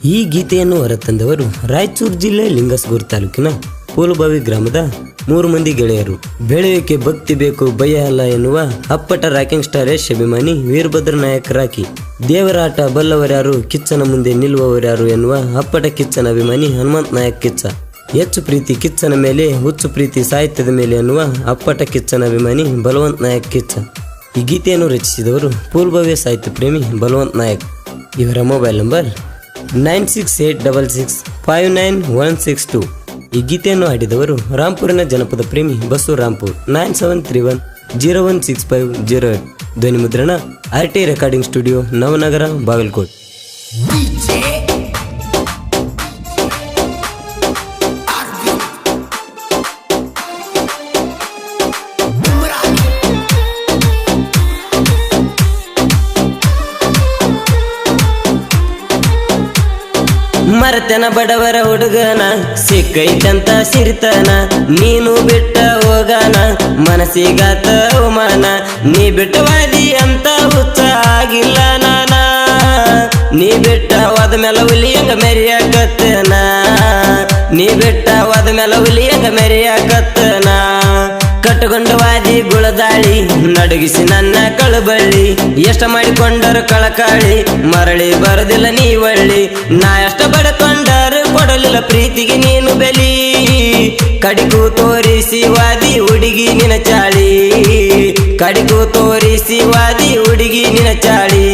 ಈ ಗೀತೆಯನ್ನು ಹೊರತಂದವರು ರಾಯಚೂರು ಜಿಲ್ಲೆ ಲಿಂಗಸ್ಗೂರು ತಾಲೂಕಿನ ಕೋಲುಬಾವಿ ಗ್ರಾಮದ ಮೂರು ಮಂದಿ ಗೆಳೆಯರು. ಬೆಳೆಯೋಕೆ ಭಕ್ತಿ ಬೇಕು, ಭಯ ಅಲ್ಲ ಎನ್ನುವ ಅಪ್ಪಟ ರಾಕಿಂಗ್ ಸ್ಟಾರ್ ಯಶ್ ಅಭಿಮಾನಿ ವೀರಭದ್ರ ನಾಯಕ್ ರಾಕಿ ದೇವರಾಟ ಬಲ್ಲವರ್ಯಾರು, ಕಿಚ್ಚನ ಮುಂದೆ ನಿಲ್ಲುವವರ್ಯಾರು ಎನ್ನುವ ಅಪ್ಪಟ ಕಿಚ್ಚನ ಅಭಿಮಾನಿ ಹನುಮಂತ್ ನಾಯಕ್ ಕಿಚ್ಚ. ಹೆಚ್ಚು ಪ್ರೀತಿ ಕಿಚ್ಚನ ಮೇಲೆ, ಹುಚ್ಚು ಪ್ರೀತಿ ಸಾಹಿತ್ಯದ ಮೇಲೆ ಎನ್ನುವ ಅಪ್ಪಟ ಕಿಚ್ಚನ ಅಭಿಮಾನಿ ಬಲವಂತ್ ನಾಯಕ್ ಕಿಚ್ಚ. ಈ ಗೀತೆಯನ್ನು ರಚಿಸಿದವರು ಪೂರ್ವವ್ಯ ಸಾಹಿತ್ಯ ಪ್ರೇಮಿ ಬಲವಂತ್ ನಾಯಕ್. ಇವರ mobile number nine six eight double six five nine one six two ಈ ಗೀತೆಯನ್ನು ಹಾಡಿದವರು ರಾಂಪುರಿನ ಜನಪದ ಪ್ರೇಮಿ Basu Rampur nine seven three one zero one six five zero eight. ಧ್ವನಿ ಮುದ್ರಣ R T recording studio Navanagar Bagalkot. ಮರತನ ಬಡವರ ಹುಡುಗನ, ಸಿಕ್ಕೈತಂತ ಸಿರಿತನ, ನೀನು ಬಿಟ್ಟ ಹೋಗನ, ಮನಸ್ಸಿಗಾತ ಅವಮಾನ, ನೀ ಬಿಟ್ಟವಾದಿ ಅಂತ ಹುಚ್ಚ ಆಗಿಲ್ಲ ನಾನ. ನೀ ಬಿಟ್ಟ ಹೋದ ಮೇಲೆ ಹುಲಿಯಂಗ ಮೆರಿಯಾಕತ್ತನ? ನೀ ಬಿಟ್ಟ ಹೋದ ಮೇಲೆ ಹುಲಿಯಂಗ ಮೆರಿಯಾಕತ್ತನ? ಕಟ್ಟುಕೊಂಡು ವಾದಿ ಗುಳದಾಳಿ, ನಡುಗಿಸಿ ನನ್ನ ಕಳಬಳ್ಳಿ. ಎಷ್ಟ ಮಾಡಿಕೊಂಡರು ಕಳಕಾಳಿ, ಮರಳಿ ಬರದಿಲ್ಲ ನೀ ಒಳ್ಳಿ ನಾ ಎಷ್ಟ ಬಡಕೊಂಡರು ಕೊಡಲಿಲ್ಲ ಪ್ರೀತಿಗೆ ನೀನು ಬೆಲಿ. ಕಡಿಗು ತೋರಿಸಿ ವಾದಿ ಹುಡುಗಿ ನಿನ ಚಾಳಿ. ಕಡಿಗು ತೋರಿಸಿ ವಾದಿ ಹುಡುಗಿ ನಿನ ಚಾಳಿ.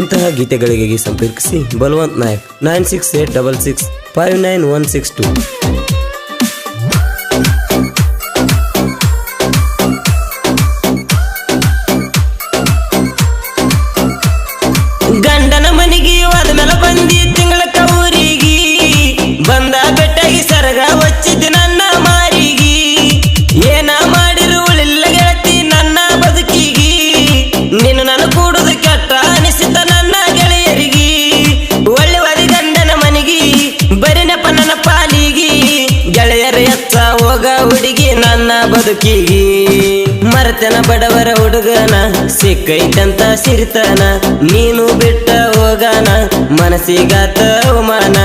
ಇಂತಹ ಗೀತೆಗಳಿಗೆ ಸಂಪರ್ಕಿಸಿ Balavant Nayak, nine six eight double six, five nine one six two. ಬದುಕಿಗಿ ಮರತನ ಬಡವರ ಹುಡುಗನ ಸಿಕ್ಕೈತಂತ ಸಿರಿತನ ನೀನು ಬಿಟ್ಟ ಹೋಗನ ಮನಸ್ಸಿಗಾತ ಅವಮಾನ.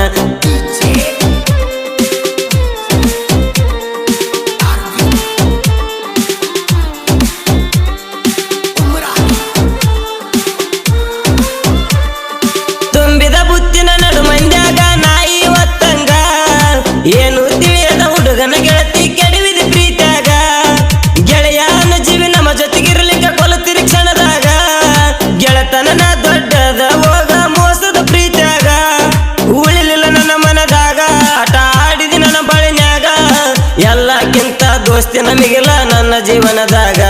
ಎಲ್ಲಕ್ಕಿಂತ ದೋಸ್ತಿ ನಮಗಿಲ್ಲ ನನ್ನ ಜೀವನದಾಗ.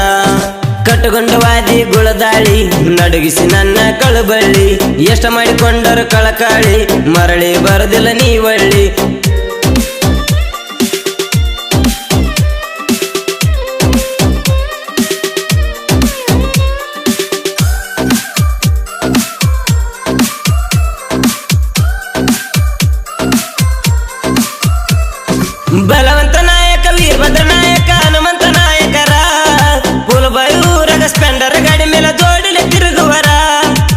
ಕಟ್ಟುಕೊಂಡು ವಾದಿ ಗುಳದಾಳಿ ನಡುಗಿಸಿ ನನ್ನ ಕಳುಬಳ್ಳಿ. ಎಷ್ಟ ಮಾಡಿಕೊಂಡರು ಕಳಕಾಳಿ, ಮರಳಿ ಬರದಿಲ್ಲ ನೀ ಒಳ್ಳಿ ಬಲವಂತ ನಾಯಕ, ವೀರಭದ್ರ ನಾಯಕ. ಸ್ಪೆಂಡರ್ ಗಾಡಿ ಮೇಲೆ ಜೋಡಿಲೆ ತಿರುಗುವರ.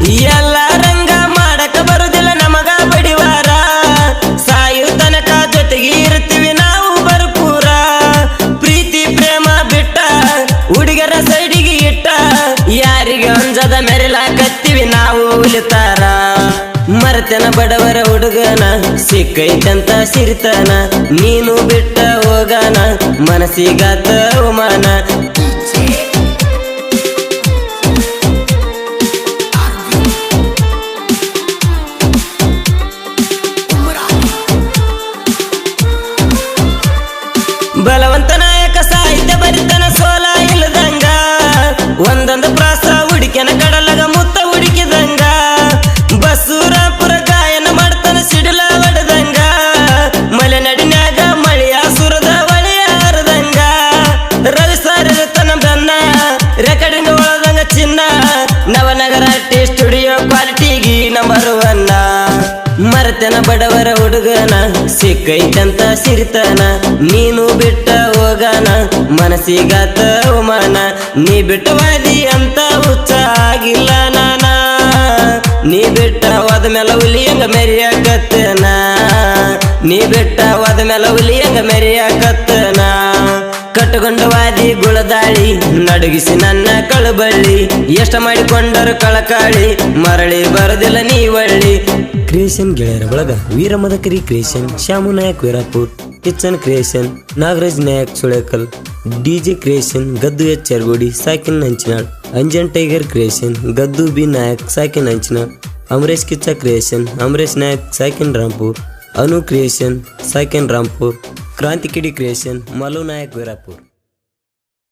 ಎಲ್ಲ ರಂಗ ಮಾಡಕ ಬರುದಿಲ್ಲ ನಮಗ ಬಡಿವಾರ. ಸಾಯು ತನಕ ಜೊತೆಗೆ ಇರ್ತೀವಿ ನಾವು ಬರ್ಪೂರ ಪ್ರೀತಿ, ಪ್ರೇಮ ಬಿಟ್ಟ ಹುಡುಗರ ಸೈಡಿಗೆ ಇಟ್ಟ. ಯಾರಿಗೆ ಅಂಜದ ಮೆರೆಲಾಕತ್ತೀವಿ ನಾವು ಉಲಿತಾರ. ಮರತನ ಬಡವರ ಹುಡುಗನ, ಸಿಕ್ಕೈತಂತ ಸಿರಿತನ. ನೀನು ಬಿಟ್ಟ ಹೋಗನ ಮನಸ್ಸಿಗಾತ ಅವಮಾನ. grande ಮರತನ ಬಡವರ ಹುಡುಗನ, ಸಿಕ್ಕೈತಂತ ಸಿರಿತನ, ನೀನು ಬಿಟ್ಟ ಹೋಗನ, ಮನಸ್ಸಿಗಾತ ಅವಮಾನ, ನೀ ಬಿಟ್ಟವಾದಿ ಅಂತ ಹುಚ್ಚ ಆಗಿಲ್ಲ ನಾನ. ನೀ ಬಿಟ್ಟ ಹೋದ ಮೇಲೆ ಹುಲಿ ಹೆಂಗ ಮೆರಿಯಾಕತ್ತನ? ನೀ ಬಿಟ್ಟ ಹೋದ ಮೇಲೆ ಹುಲಿ ಹೆಂಗ ಮೆರಿಯಾಕತ್ತನ? ಕಟ್ಟುಕೊಂಡವಾದಿ ಗುಳದಾಳಿ, ನಡುಗಿಸಿ ನನ್ನ ಕಳಬಳ್ಳಿ. ಎಷ್ಟ ಮಾಡಿಕೊಂಡರು ಕಳಕಾಳಿ, ಮರಳಿ ಬರದಿಲ್ಲ ನೀವಳ್ಳಿ. ಕ್ರಿಯೇಷನ್ ಗೆಳೆಯರ ಬಳಗ Veeramadakari creation, Shyamu Nayak Veerapur kitchen creation, Nagaraj Nayak Sulekal, DJ creation, Gaddu H Chargodi ಸಾಕಿನ್ Nanchinal Anjan tiger creation, Gaddu B Nayak, ಸಾಕಿನ್ Nanchinal Amaresh Kichcha creation, Amaresh Nayak, ಸಾಕಿನ್ ರಾಂಪುರ್, ಅನು ಕ್ರಿಯೇಷನ್, ಸಾಕಿನ್ ರಾಂಪುರ್. ಕ್ರಾಂತಿ ಕಿಡಿ ಕ್ರಿಯೇಷನ್ ಮಲು ನಾಯಕ್ ವೀರಾಪುರ್